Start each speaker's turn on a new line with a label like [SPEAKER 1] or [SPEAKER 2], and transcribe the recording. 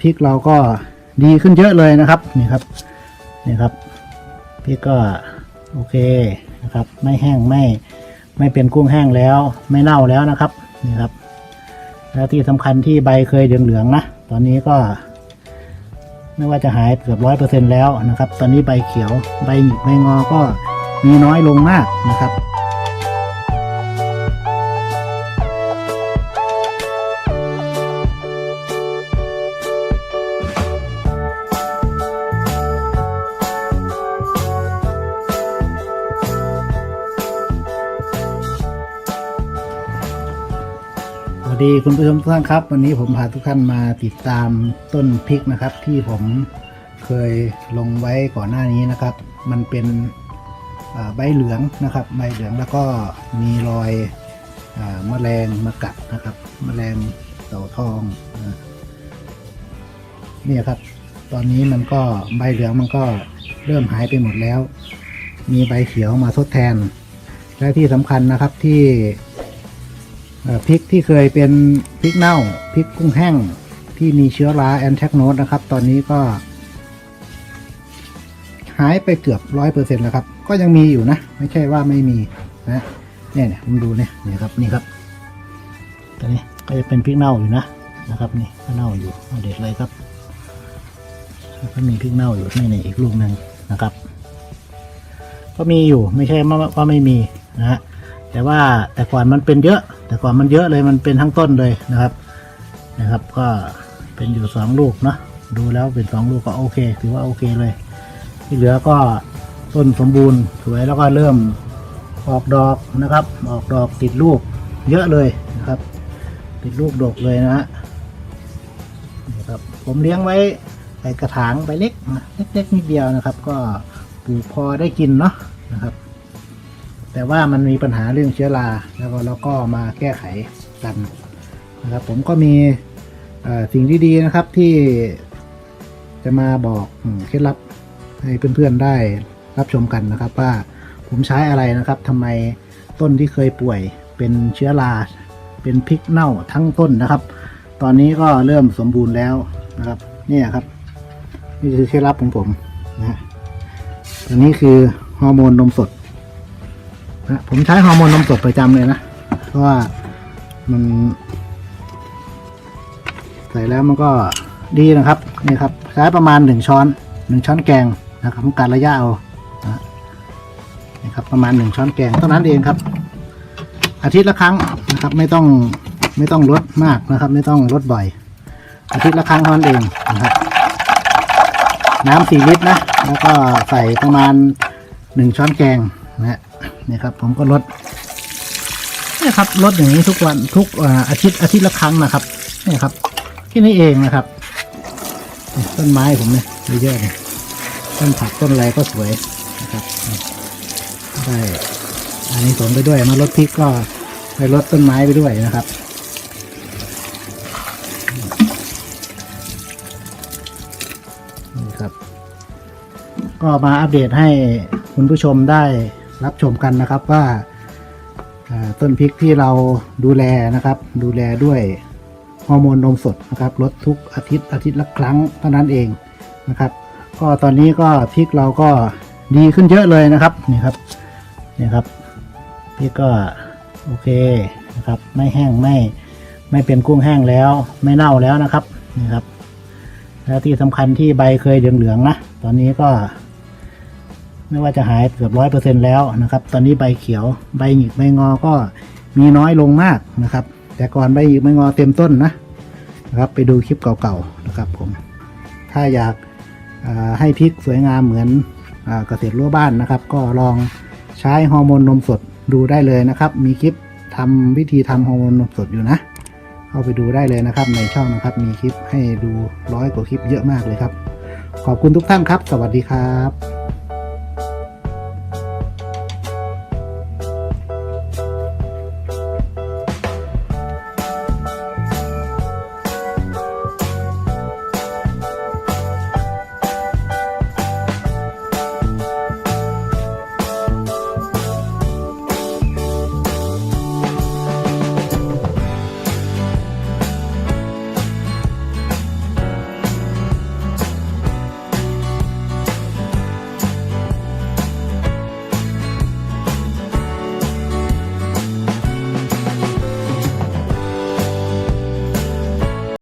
[SPEAKER 1] พริกเราก็ดีขึ้นเยอะเลยนะครับนี่ครับนี่ครับพริกก็โอเคนะครับ ไม่แห้งไม่ไม่เป็นกุ้งแห้งแล้ว ไม่เน่าแล้วนะครับนี่ครับ แล้วที่สำคัญที่ใบเคยเหลืองๆนะตอนนี้ก็ไม่ว่าจะหายเกือบร้อยเปอร์เซ็นแล้วนะครับ ตอนนี้ใบเขียวใบหงิกใบงอก็มีน้อยลงมากนะครับ วัสดีคุณผู้ชมทุกท่านครับ วันนี้ผมพาทุกท่านมาติดตามต้นพริกนะครับ ที่ผมเคยลงไว้ก่อนหน้านี้นะครับ มันเป็นใบเหลืองนะครับใบเหลืองแล้วก็มีรอยอาแมลงมากัดนะครับแมลงเต่าทองนี่ครับ ตอนนี้มันก็ใบเหลืองมันก็เริ่มหายไปหมดแล้ว มีใบเขียวมาทดแทน และที่สำคัญนะครับที่ พริกที่เคยเป็นพริกเน่าพริกกุ้งแห้งที่มีเชื้อราแอนแทกโนดนะครับ ตอนนี้ก็ หายไปเกือบร้อยเปอร์เซ็นต์แล้วครับ ก็ยังมีอยู่นะ ไม่ใช่ว่าไม่มีนะเนี่ยเนี่ยผมดูเนี่ยเนี่ยครับนี่ครับตัวนี้ก็จะเป็นพริกเน่าอยู่นะนะครับ นี่ก็เน่าอยู่เอด็ดเลยครับก็มีพริกเน่าอยู่นี่นี่อีกลูกหนึ่งนะครับ ก็มีอยู่ไม่ใช่ว่าว่าไม่มีนะฮะแต่ว่าแต่ก่อนมันเป็นเยอะ แต่ก่อนมันเยอะเลยมันเป็นทั้งต้นเลยนะครับนะครับ ก็เป็นอยู่สองลูกเนาะดูแล้วเป็นสองลูกก็โอเค ถือว่าโอเคเลย ที่เหลือก็ต้นสมบูรณ์สวยแล้วก็เริ่มออกดอกนะครับ ออกดอกติดลูกเยอะเลยนะครับ ติดลูกดกเลยนะฮะนี่ครับผมเลี้ยงไว้ใส่กระถางใบเล็กนะเล็กๆนิดเดียวนะครับ ก็ปลูกพอได้กินเนาะนะครับ แต่ว่ามันมีปัญหาเรื่องเชื้อราแล้วก็เราก็มาแก้ไขกันนะครับผมก็มีสิ่งที่ดีนะครับที่จะมาบอกเคล็ดลับให้เพื่อนๆได้รับชมกันนะครับ ว่าผมใช้อะไรนะครับทำไมต้นที่เคยป่วยเป็นเชื้อราเป็นพริกเน่าทั้งต้นนะครับ ตอนนี้ก็เริ่มสมบูรณ์แล้วนะครับนี่ครับนี่คือเคล็ดลับของผมนะฮะตัวนี้คือฮอร์โมนนมสด นะผมใช้ฮอร์โมนนมสดประจำเลยนะ เพราะว่ามัน ใส่แล้วมันก็ดีนะครับนี่ครับ ใช้ประมาณหนึ่งช้อนหนึ่งช้อนแกงนะครับผมการระยะเอานะครับประมาณหนึ่งช้อนแกงเท่านั้นเองครับ อาทิตย์ละครั้งนะครับ ไม่ต้องไม่ต้องลดมากนะครับ ไม่ต้องลดบ่อย อาทิตย์ละครั้งเท่านั้นเองนะครับ น้ำสี่ลิตรนะ แล้วก็ใส่ประมาณหนึ่งช้อนแกงนะฮะ นี่ครับ ผมก็ลดนี่ครับลดอย่างนี้ทุกวันทุกอาทิตย์อาทิตย์ละครั้งนะครับนี่ครับแค่นี้เองนะครับต้นไม้ผมเนี่ยเยอะเลยต้นผักต้นอะไรก็สวยนะครับได้อันนี้ผมไปด้วยมาลดพริกก็ไปลดต้นไม้ไปด้วยนะครับนี่ครับ ก็มาอัปเดตให้คุณผู้ชมได้ รับชมกันนะครับว่าต้นพริกที่เราดูแลนะครับ ดูแลด้วยฮอร์โมนนมสดนะครับลดทุกอาทิตย์อาทิตย์ละครั้งเท่านั้นเองนะครับ ก็ตอนนี้ก็พริกเราก็ดีขึ้นเยอะเลยนะครับนี่ครับนี่ครับพริกก็โอเคนะครับ ไม่แห้งไม่ไม่เป็นกุ้งแห้งแล้ว ไม่เน่าแล้วนะครับนี่ครับ แล้วที่สำคัญที่ใบเคยเหลืองๆนะ ตอนนี้ก็ ไม่ว่าจะหายเกือบร้อยเปอร์เซ็นแล้วนะครับ ตอนนี้ใบเขียวใบหงิกใบงอก็มีน้อยลงมากนะครับ แต่ก่อนใบหงิกใบงอเต็มต้นนะนะครับ ไปดูคลิปเก่าๆนะครับผม ถ้าอยากให้พริกสวยงามเหมือนเกษตรรั้วบ้านนะครับ ก็ลองใช้ฮอร์โมนนมสดดูได้เลยนะครับ มีคลิปทำวิธีทำฮอร์โมนนมสดอยู่นะเข้าไปดูได้เลยนะครับ ในช่องนะครับ มีคลิปให้ดูร้อยกว่าคลิปเยอะมากเลยครับ ขอบคุณทุกท่านครับ สวัสดีครับ